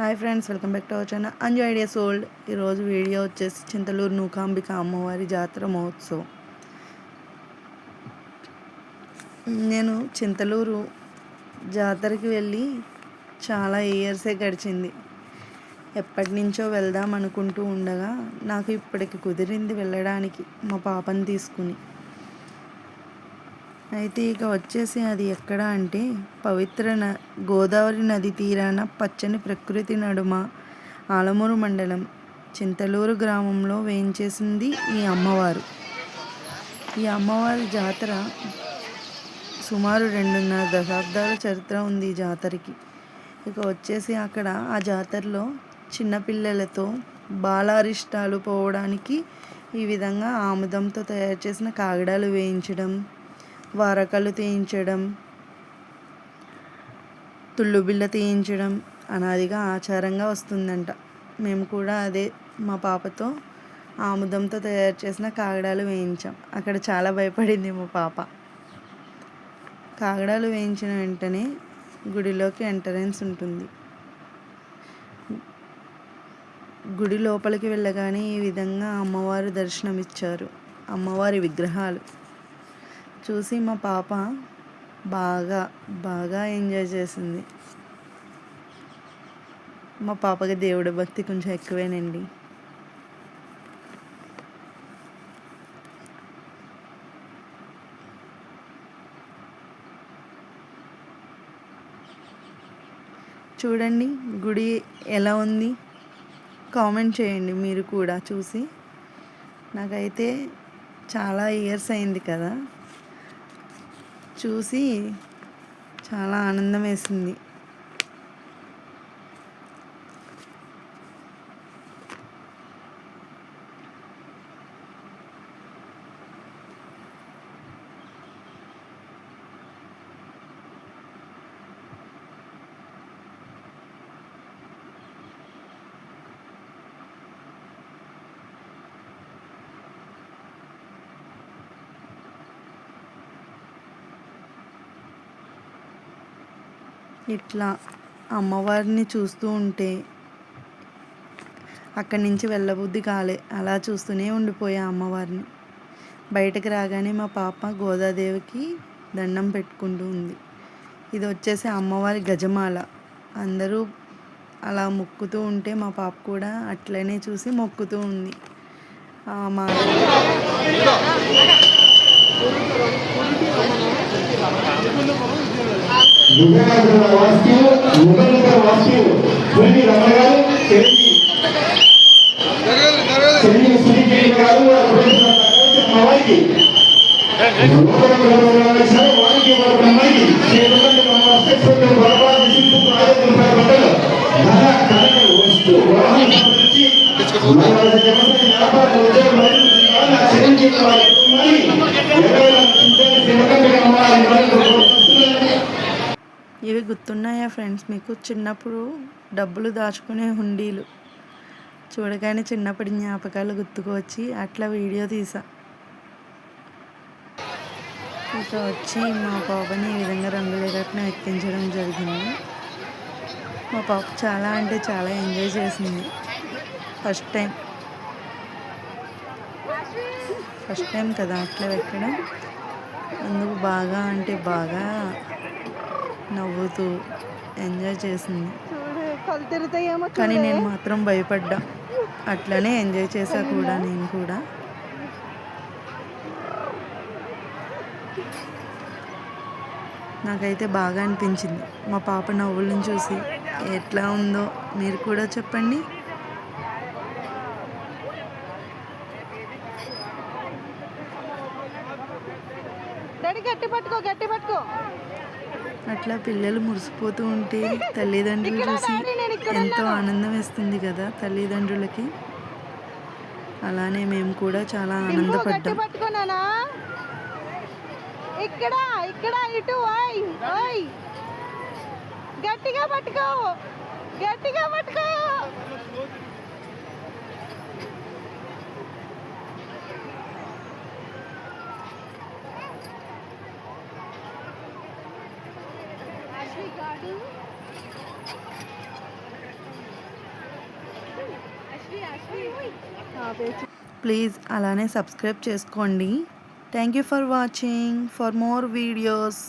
Hi friends welcome back to our channel. Anju ideas world. ఈరోజు video వచ్చేసి చింతలూరు నూకాంబిక అమ్మవారి జాతర మహోత్సవం. నేను చింతలూరు జాతరకి వెళ్ళి చాలా ఇయర్సే గడిచింది. ఎప్పటి నుంచో వెళ్దాం అనుకుంటూ ఉండగా నాకు ఇప్పటికి కుదిరింది వెళ్ళడానికి మా పాపని తీసుకుని. అయితే ఇక వచ్చేసి అది ఎక్కడ అంటే పవిత్ర న గోదావరి నది తీరాన పచ్చని ప్రకృతి నడుమ ఆలమూరు మండలం చింతలూరు గ్రామంలో వేయించేసింది ఈ అమ్మవారు. ఈ అమ్మవారి జాతర సుమారు రెండున్నర దశాబ్దాల చరిత్ర ఉంది ఈ జాతరకి. ఇక వచ్చేసి అక్కడ ఆ జాతరలో చిన్నపిల్లలతో బాలారిష్టాలు పోవడానికి ఈ విధంగా ఆముదంతో తయారు చేసిన కాగడాలు వేయించడం వారకలు తీయించడం తుళ్ళు బిళ్ళ తీయించడం అనాదిగా ఆచారంగా వస్తుందంట. మేము కూడా అదే మా పాపతో ఆముదంతో తయారు చేసిన కాగడాలు వేయించాం. అక్కడ చాలా భయపడింది మా పాప. కాగడాలు వేయించిన వెంటనే గుడిలోకి ఎంటరెన్స్ ఉంటుంది. గుడి లోపలికి వెళ్ళగానే ఈ విధంగా అమ్మవారు దర్శనమిచ్చారు. అమ్మవారి విగ్రహాలు. చూసి మా పాప బాగా బాగా ఎంజాయ్ చేసింది. మా పాపకి దేవుడి భక్తి కొంచెం ఎక్కువేనండి. చూడండి గుడి ఎలా ఉంది? కామెంట్ చేయండి మీరు కూడా చూసి. నాకైతే చాలా ఇయర్స్ అయింది కదా. చూసి చాలా ఆనందం వేసింది. ఇట్లా అమ్మవారిని చూస్తూ ఉంటే అక్కడి నుంచి వెళ్ళబుద్ధి కాలే. అలా చూస్తూనే ఉండిపోయా అమ్మవారిని. బయటకు రాగానే మా పాప గోదాదేవికి దండం పెట్టుకుంటూ ఉంది. ఇది వచ్చేసి అమ్మవారి గజమాల. అందరూ అలా మొక్కుతూ ఉంటే మా పాప కూడా అట్లనే చూసి మొక్కుతూ ఉంది. మా విజయనగర వాసులు ముఖనగర వాసులు భూమి రమణ గారు చెల్లి చెల్లి శ్రీగిరి గారు వారికి వారి అమ్మాయికి గుర్తున్నాయా ఫ్రెండ్స్? మీకు చిన్నప్పుడు డబ్బులు దాచుకునే హుండీలు. చూడగానే చిన్నప్పటి జ్ఞాపకాలు గుర్తుకు వచ్చి అట్లా వీడియో తీసా. ఇక వచ్చి మా పాపని ఈ విధంగా రంగులేరట్నం ఎక్కించడం జరిగింది. మా పాప చాలా అంటే చాలా ఎంజాయ్ చేసింది. First time. ఫస్ట్ టైం కదా అట్లా ఎక్కడం. అందుకు బాగా అంటే బాగా నవ్వుతూ ఎంజాయ్ చేసింది. కానీ నేను మాత్రం భయపడ్డా. అట్లనే ఎంజాయ్ చేసా కూడా నేను కూడా. నాకైతే బాగా అనిపించింది. మా పాప నవ్వులను చూసి ఎట్లా ఉందో మీరు కూడా చెప్పండి. గట్టి పట్టుకో గట్టి పట్టుకో. అట్లా పిల్లలు మురిసిపోతూ ఉంటే తల్లిదండ్రులు చూసి ఎంతో ఆనందం వేస్తుంది కదా తల్లిదండ్రులకి. అలానే మేము కూడా చాలా ఆనందపడ్డాం. ఇక్కడ ఇక్కడ ఇటు ఓయ్ ఓయ్. గట్టిగా పట్టుకో గట్టిగా పట్టుకో. ప్లీజ్ అలానే సబ్స్క్రైబ్ చేసుకోండి. Thank you for watching for more videos